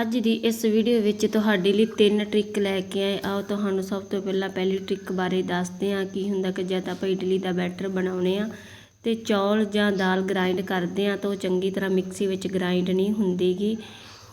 ਅੱਜ ਦੀ ਇਸ ਵੀਡੀਓ ਵਿੱਚ ਤੁਹਾਡੇ ਲਈ ਤਿੰਨ ਟ੍ਰਿਕ ਲੈ ਕੇ ਆਏ। ਆਓ ਤੁਹਾਨੂੰ ਸਭ ਤੋਂ ਪਹਿਲਾਂ ਪਹਿਲੀ ਟ੍ਰਿਕ ਬਾਰੇ ਦੱਸਦੇ ਹਾਂ ਕੀ ਹੁੰਦਾ ਕਿ ਜਦ ਆਪਾਂ ਇਡਲੀ ਦਾ ਬੈਟਰ ਬਣਾਉਣੇ ਆ ਤੇ ਚੌਲ ਜਾਂ ਦਾਲ ਗ੍ਰਾਈਂਡ ਕਰਦੇ ਆ ਤਾਂ ਉਹ ਚੰਗੀ ਤਰ੍ਹਾਂ ਮਿਕਸੀ ਵਿੱਚ ਗ੍ਰਾਈਂਡ ਨਹੀਂ ਹੁੰਦੀਗੀ।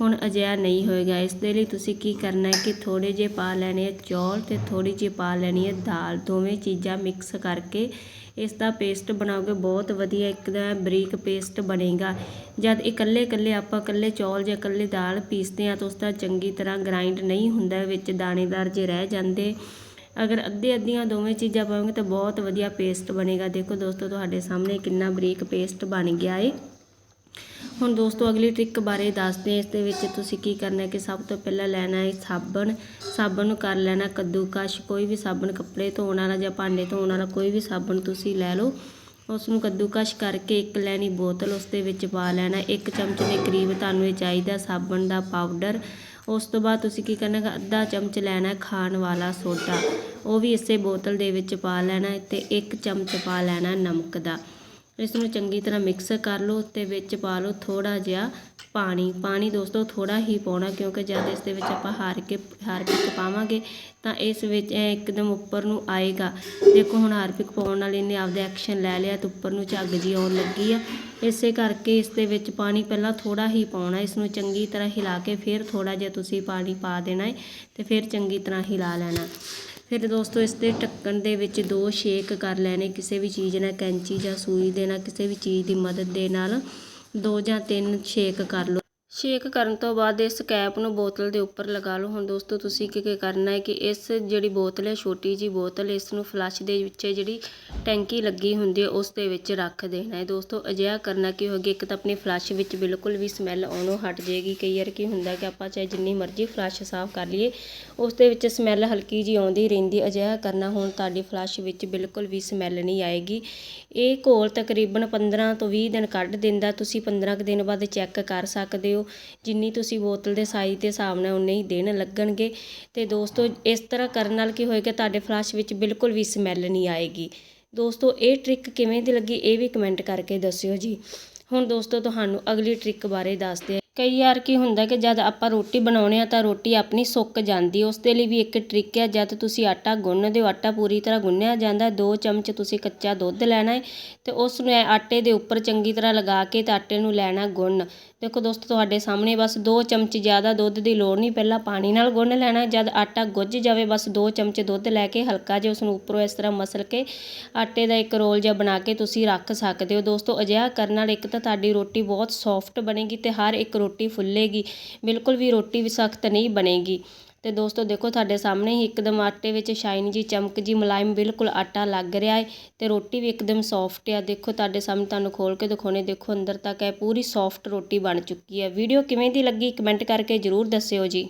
ਹੁਣ ਅਜਿਹਾ ਨਹੀਂ ਹੋਏਗਾ। ਇਸ ਦੇ ਲਈ ਤੁਸੀਂ ਕੀ ਕਰਨਾ ਹੈ ਕਿ ਥੋੜੇ ਜਿਹੇ ਪਾ ਲੈਣੇ ਹੈ ਚੌਲ ਤੇ ਥੋੜੀ ਜਿਹੀ ਪਾ ਲੈਣੀ ਹੈ ਦਾਲ। ਦੋਵੇਂ ਚੀਜ਼ਾਂ ਮਿਕਸ ਕਰਕੇ ਇਸ ਦਾ ਪੇਸਟ ਬਣਾਓਗੇ, ਬਹੁਤ ਵਧੀਆ ਇੱਕਦਮ ਬਰੀਕ ਪੇਸਟ ਬਣੇਗਾ। ਜਦ ਇਕੱਲੇ ਇਕੱਲੇ ਆਪਾਂ ਇਕੱਲੇ ਚੌਲ ਜਾਂ ਇਕੱਲੇ ਦਾਲ ਪੀਸਦੇ ਆ ਤਾਂ ਉਸ ਦਾ ਚੰਗੀ ਤਰ੍ਹਾਂ ਗ੍ਰਾਈਂਡ ਨਹੀਂ ਹੁੰਦਾ, ਵਿੱਚ ਦਾਣੇਦਾਰ ਜੇ ਰਹਿ ਜਾਂਦੇ। ਅਗਰ ਅੱਧੇ ਅੱਧੀਆਂ ਦੋਵੇਂ ਚੀਜ਼ਾਂ ਪਾਓਗੇ ਤਾਂ ਬਹੁਤ ਵਧੀਆ ਪੇਸਟ ਬਣੇਗਾ। ਦੇਖੋ ਦੋਸਤੋ, ਤੁਹਾਡੇ ਸਾਹਮਣੇ ਕਿੰਨਾ ਬਰੀਕ ਪੇਸਟ ਬਣ ਗਿਆ ਏ। ਹੁਣ ਦੋਸਤੋ, ਅਗਲੀ ਟ੍ਰਿਕ ਬਾਰੇ ਦੱਸਦੇ ਇਸ ਦੇ ਵਿੱਚ ਤੁਸੀਂ ਕੀ ਕਰਨਾ ਹੈ ਕਿ ਸਭ ਤੋਂ ਪਹਿਲਾਂ ਲੈਣਾ ਹੈ ਸਾਬਣ। ਸਾਬਣ ਨੂੰ ਕਰ ਲੈਣਾ ਕੱਦੂਕਸ਼। ਕੋਈ ਵੀ ਸਾਬਣ ਕੱਪੜੇ ਧੋਣ ਵਾਲਾ ਜਾਂ ਭਾਂਡੇ ਧੋਣ ਵਾਲਾ, ਕੋਈ ਵੀ ਸਾਬਣ ਤੁਸੀਂ ਲੈ ਲਓ। ਉਸ ਨੂੰ ਕੱਦੂਕਸ਼ ਕਰਕੇ ਇੱਕ ਲੈਣੀ ਬੋਤਲ ਉਸ ਦੇ ਵਿੱਚ ਪਾ ਲੈਣਾ। ਇੱਕ ਚਮਚ ਦੇ ਕਰੀਬ ਤੁਹਾਨੂੰ ਇਹ ਚਾਹੀਦਾ ਸਾਬਣ ਦਾ ਪਾਊਡਰ। ਉਸ ਤੋਂ ਬਾਅਦ ਤੁਸੀਂ ਕੀ ਕਰਨਾ ਹੈ ਅੱਧਾ ਚਮਚ ਲੈਣਾ ਖਾਣ ਵਾਲਾ ਸੋਡਾ। ਉਹ ਵੀ ਇਸੇ ਬੋਤਲ ਦੇ ਵਿੱਚ ਪਾ ਲੈਣਾ ਹੈ ਤੇ ਇੱਕ ਚਮਚ ਪਾ ਲੈਣਾ ਨਮਕ ਦਾ। ਇਸ ਨੂੰ ਚੰਗੀ ਤਰ੍ਹਾਂ ਮਿਕਸ ਕਰ ਲਓ ਤੇ ਵਿੱਚ ਪਾ ਲਓ ਥੋੜਾ ਜਿਹਾ ਪਾਣੀ। ਪਾਣੀ ਦੋਸਤੋ ਥੋੜਾ ਹੀ ਪਾਉਣਾ ਕਿਉਂਕਿ ਜਦ ਇਸ ਦੇ ਵਿੱਚ ਆਪਾਂ ਹਾਰ ਕੇ ਹਾਰਪਿਕ ਪਾਵਾਂਗੇ ਤਾਂ ਇਸ ਵਿੱਚ ਇਹ ਇੱਕਦਮ ਉੱਪਰ ਨੂੰ ਆਏਗਾ। ਦੇਖੋ ਹੁਣ ਹਾਰਪਿਕ ਪਾਉਣ ਨਾਲ ਇਹਨੇ ਆਪਦੇ ਐਕਸ਼ਨ ਲੈ ਲਿਆ ਤੇ ਉੱਪਰ ਨੂੰ ਝੱਗ ਜੀ ਆਉਣ ਲੱਗੀ ਆ। ਇਸੇ ਕਰਕੇ ਇਸ ਦੇ ਵਿੱਚ ਪਾਣੀ ਪਹਿਲਾਂ ਥੋੜਾ ਹੀ ਪਾਉਣਾ, ਇਸ ਨੂੰ ਚੰਗੀ ਤਰ੍ਹਾਂ ਹਿਲਾ ਕੇ ਫਿਰ ਥੋੜਾ ਜਿਹਾ ਤੁਸੀਂ ਪਾਣੀ ਪਾ ਦੇਣਾ ਹੈ ਤੇ ਫਿਰ ਚੰਗੀ ਤਰ੍ਹਾਂ ਹਿਲਾ ਲੈਣਾ। ਫਿਰ ਦੋਸਤੋ, ਇਸ ਦੇ ਢੱਕਣ ਦੇ ਵਿੱਚ ਦੋ ਛੇਕ ਕਰ ਲੈਣੇ। ਕਿਸੇ ਵੀ ਚੀਜ਼ ਨਾਲ ਕੈਂਚੀ ਜਾਂ ਸੂਈ ਦੇ ਨਾਲ, ਕਿਸੇ ਵੀ ਚੀਜ਼ ਦੀ ਮਦਦ ਦੇ ਨਾਲ ਦੋ ਜਾਂ ਤਿੰਨ ਛੇਕ ਕਰ ਲਓ। ਸ਼ੇਕ ਕਰਨ ਤੋਂ ਬਾਅਦ ਇਸ ਕੈਪ ਨੂੰ ਬੋਤਲ ਦੇ ਉੱਪਰ ਲਗਾ ਲਓ। ਹੁਣ ਦੋਸਤੋ, ਤੁਸੀਂ ਕੀ ਕੀ ਕਰਨਾ ਹੈ ਕਿ ਇਸ ਜਿਹੜੀ ਬੋਤਲ ਹੈ, ਛੋਟੀ ਜੀ ਬੋਤਲ, ਇਸ ਨੂੰ ਫਲੱਸ਼ ਦੇ ਵਿੱਚ ਜਿਹੜੀ ਟੈਂਕੀ ਲੱਗੀ ਹੁੰਦੀ ਹੈ, ਉਸ ਦੇ ਵਿੱਚ ਰੱਖ ਦੇਣਾ ਹੈ। ਦੋਸਤੋ, ਅਜਿਹਾ ਕਰਨਾ ਕੀ ਹੋਗੀ ਇੱਕ ਤਾਂ ਆਪਣੀ ਫਲੱਸ਼ ਵਿੱਚ ਬਿਲਕੁਲ ਵੀ ਸਮੈਲ ਆਉਣੋਂ ਹਟ ਜਾਏਗੀ। ਕਈ ਵਾਰ ਕੀ ਹੁੰਦਾ ਕਿ ਆਪਾਂ ਚਾਹੇ ਜਿੰਨੀ ਮਰਜ਼ੀ ਫਲੱਸ਼ ਸਾਫ਼ ਕਰ ਲਈਏ, ਉਸ ਦੇ ਵਿੱਚ ਸਮੈਲ ਹਲਕੀ ਜੀ ਆਉਂਦੀ ਰਹਿੰਦੀ ਅਜਿਹਾ ਕਰਨਾ ਹੁਣ ਤੁਹਾਡੀ ਫਲੱਸ਼ ਵਿੱਚ ਬਿਲਕੁਲ ਵੀ ਸਮੈਲ ਨਹੀਂ ਆਏਗੀ। ਇਹ ਘੋਲ ਤਕਰੀਬਨ 15 ਤੋਂ 20 ਦਿਨ ਕੱਢ ਦਿੰਦਾ ਤੁਸੀਂ 15 ਕੁ ਦਿਨ ਬਾਅਦ ਚੈੱਕ ਕਰ ਸਕਦੇ ਹੋ। ਜਿੰਨੀ ਤੁਸੀਂ ਬੋਤਲ ਦੇ ਸਾਈਜ਼ ਦੇ ਹਿਸਾਬ ਨਾਲ ਉਨੇ ਹੀ ਦੇਣ ਲੱਗਣਗੇ। ਤੇ ਦੋਸਤੋ, ਇਸ ਤਰ੍ਹਾਂ ਕਰਨ ਨਾਲ ਕੀ ਹੋਏਗਾ, ਤੁਹਾਡੇ ਫਲੱਸ਼ ਵਿੱਚ ਬਿਲਕੁਲ ਵੀ ਸਮੈਲ ਨਹੀਂ ਆਏਗੀ। ਦੋਸਤੋ, ਇਹ ਟ੍ਰਿਕ ਕਿਵੇਂ ਦੀ ਲੱਗੀ, ਇਹ ਵੀ ਕਮੈਂਟ ਕਰਕੇ ਦੱਸਿਓ ਜੀ। ਹੁਣ ਦੋਸਤੋ, ਤੁਹਾਨੂੰ ਅਗਲੀ ਟ੍ਰਿਕ ਬਾਰੇ ਦੱਸਦੇ ਕਈ ਵਾਰ ਕੀ ਹੁੰਦਾ ਕਿ ਜਦ ਆਪਾਂ ਰੋਟੀ ਬਣਾਉਣੇ ਹਾਂ ਤਾਂ ਰੋਟੀ ਆਪਣੀ ਸੁੱਕ ਜਾਂਦੀ ਉਸ ਦੇ ਲਈ ਵੀ ਇੱਕ ਟ੍ਰਿਕ ਹੈ। ਜਦ ਤੁਸੀਂ ਆਟਾ ਗੁੰਨਦੇ ਹੋ, ਆਟਾ ਪੂਰੀ ਤਰ੍ਹਾਂ ਗੁੰਨਿਆ ਜਾਂਦਾ ਦੋ ਚਮਚ ਤੁਸੀਂ ਕੱਚਾ ਦੁੱਧ ਲੈਣਾ ਹੈ ਤੇ ਉਸ ਨੂੰ ਆਟੇ ਦੇ ਉੱਪਰ ਚੰਗੀ ਤਰ੍ਹਾਂ ਲਗਾ ਕੇ ਅਤੇ ਆਟੇ ਨੂੰ ਲੈਣਾ ਗੁੰਨ। ਦੇਖੋ ਦੋਸਤੋ, ਤੁਹਾਡੇ ਸਾਹਮਣੇ ਬਸ ਦੋ ਚਮਚ ਜ਼ਿਆਦਾ ਦੁੱਧ ਦੀ ਲੋੜ ਨਹੀਂ, ਪਹਿਲਾਂ ਪਾਣੀ ਨਾਲ ਗੁੰਨ ਲੈਣਾ ਜਦ ਆਟਾ ਗੁੱਝ ਜਾਵੇ, ਬਸ ਦੋ ਚਮਚ ਦੁੱਧ ਲੈ ਕੇ ਹਲਕਾ ਜਿਹਾ ਉਸ ਨੂੰ ਉੱਪਰੋਂ ਇਸ ਤਰ੍ਹਾਂ ਮਸਲ ਕੇ ਆਟੇ ਦਾ ਇੱਕ ਰੋਲ ਜਿਹਾ ਬਣਾ ਕੇ ਤੁਸੀਂ ਰੱਖ ਸਕਦੇ ਹੋ। ਦੋਸਤੋ, ਅਜਿਹਾ ਕਰਨ ਨਾਲ ਇੱਕ ਤਾਂ ਤੁਹਾਡੀ ਰੋਟੀ ਬਹੁਤ ਸੌਫਟ ਬਣੇਗੀ ਅਤੇ ਹਰ ਇੱਕ ਰੋਟੀ ਫੁੱਲੇਗੀ, ਬਿਲਕੁਲ ਵੀ ਰੋਟੀ ਵੀ ਸਖਤ ਨਹੀਂ ਬਣੇਗੀ। ਤੇ ਦੋਸਤੋ, ਦੇਖੋ ਤੁਹਾਡੇ ਸਾਹਮਣੇ ਹੀ ਇੱਕਦਮ ਆਟੇ ਵਿੱਚ ਸ਼ਾਈਨ ਜੀ ਚਮਕ ਜੀ ਮੁਲਾਇਮ ਬਿਲਕੁਲ ਆਟਾ ਲੱਗ ਰਿਹਾ ਹੈ ਤੇ ਰੋਟੀ ਵੀ ਇੱਕਦਮ ਸੌਫਟ ਆ। ਦੇਖੋ ਤੁਹਾਡੇ ਸਾਹਮਣੇ ਤੁਹਾਨੂੰ ਖੋਲ ਕੇ ਦਿਖਾਉਣੇ, ਦੇਖੋ ਅੰਦਰ ਤੱਕ ਹੈ ਪੂਰੀ ਸੌਫਟ ਰੋਟੀ ਬਣ ਚੁੱਕੀ ਹੈ। ਵੀਡੀਓ ਕਿਵੇਂ ਦੀ ਲੱਗੀ? ਕਮੈਂਟ ਕਰਕੇ ਜ਼ਰੂਰ ਦੱਸਿਓ ਜੀ।